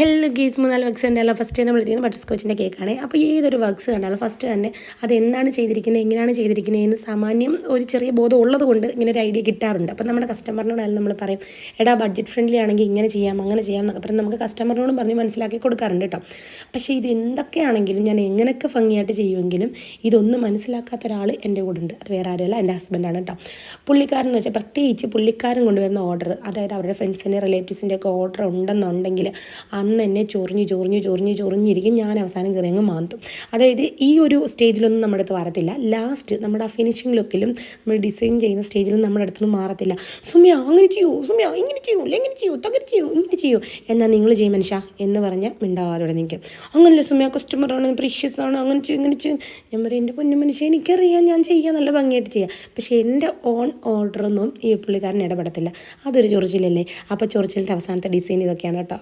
Hello guys മൂന്നാൽ works ഉണ്ടല്ലോ first നമ്മൾ ചെയ്യുന്നത് ബട്ടർ സ്കോച്ചിന്റെ കേക്കാണ് അപ്പോൾ ഏതൊരു വർക്ക്സ് കണ്ടാലും ഫസ്റ്റ് തന്നെ അത് എന്താണ് ചെയ്തിരിക്കുന്നത് എങ്ങനെയാണ് ചെയ്തിരിക്കുന്നത് എന്ന് സാമാന്യം ഒരു ചെറിയ ബോധം ഉള്ളത് കൊണ്ട് ഇങ്ങനെ ഒരു ഐഡിയ കിട്ടാറുണ്ട്. അപ്പോൾ നമ്മുടെ കസ്റ്റമറിനോടായാലും നമ്മൾ പറയും എടാ ബഡ്ജറ്റ് ഫ്രണ്ട്ലി ആണെങ്കിൽ ഇങ്ങനെ ചെയ്യാം അങ്ങനെ ചെയ്യാം എന്നൊക്കെ പറഞ്ഞ് നമുക്ക് കസ്റ്റമറിനോടും പറഞ്ഞ് മനസ്സിലാക്കി കൊടുക്കാറുണ്ട് കേട്ടോ പക്ഷേ ഇത് എന്തൊക്കെയാണെങ്കിലും ഞാൻ എങ്ങനെയൊക്കെ ഭംഗിയായിട്ട് ചെയ്യുമെങ്കിലും ഇതൊന്നും മനസ്സിലാക്കാത്ത ഒരാൾ എന്റെ കൂടെ ഉണ്ട്. അത് വേറെ ആരുമല്ല എന്റെ ഹസ്ബൻഡാണ് കേട്ടോ പുള്ളിക്കാരൻ എന്ന് വെച്ചാൽ പ്രത്യേകിച്ച് പുള്ളിക്കാരൻ കൊണ്ടുവരുന്ന ഓർഡർ അതായത് അവരുടെ ഫ്രണ്ട്സിന്റെ റിലേറ്റീവ്സിന്റെ ഒക്കെ ഓർഡർ ഉണ്ടെന്നുണ്ടെങ്കിൽ അന്ന് എന്നെ ചൊറിഞ്ഞ് ചൊറിഞ്ഞ് ചൊറിഞ്ഞ് ചൊറിഞ്ഞിരിക്കും. ഞാൻ അവസാനം കയറി അങ്ങ് മാന്തും. അതായത് ഈ ഒരു സ്റ്റേജിലൊന്നും നമ്മുടെ അടുത്ത് വരത്തില്ല. ലാസ്റ്റ് നമ്മുടെ ആ ഫിനിഷിംഗ് ലുക്കിലും നമ്മൾ ഡിസൈൻ ചെയ്യുന്ന സ്റ്റേജിലും നമ്മുടെ അടുത്തൊന്നും മാറത്തില്ല. സുമ്യ അങ്ങനെ ചെയ്യൂ സുമ്യ ഇങ്ങനെ ചെയ്യൂ ഇങ്ങനെ ചെയ്യൂ തകരി ചെയ്യൂ ഇങ്ങനെ ചെയ്യൂ. എന്നാൽ നിങ്ങൾ ചെയ്യും മനുഷ്യ എന്ന് പറഞ്ഞാൽ മിണ്ടാവാതെ നിൽക്കും. അങ്ങനല്ല സുമ്യ കസ്റ്റമറാണ് പ്രീഷ്യസ് ആണ് അങ്ങനെ ചെയ്യും ഇങ്ങനെ ചെയ്യും. ഞാൻ പറയും എന്റെ പൊന്നു മനുഷ്യ എനിക്കറിയാം ഞാൻ ചെയ്യാൻ നല്ല ഭംഗിയായിട്ട് ചെയ്യാം. പക്ഷേ എന്റെ ഓൺ ഓർഡറൊന്നും ഈ പുള്ളിക്കാരൻ ഇടപെടത്തില്ല. അതൊരു ചൊറിച്ചിലല്ലേ? അപ്പോൾ ചൊറിച്ചിലിന്റെ അവസാനത്തെ ഡിസൈൻ ഇതൊക്കെയാണ് കേട്ടോ.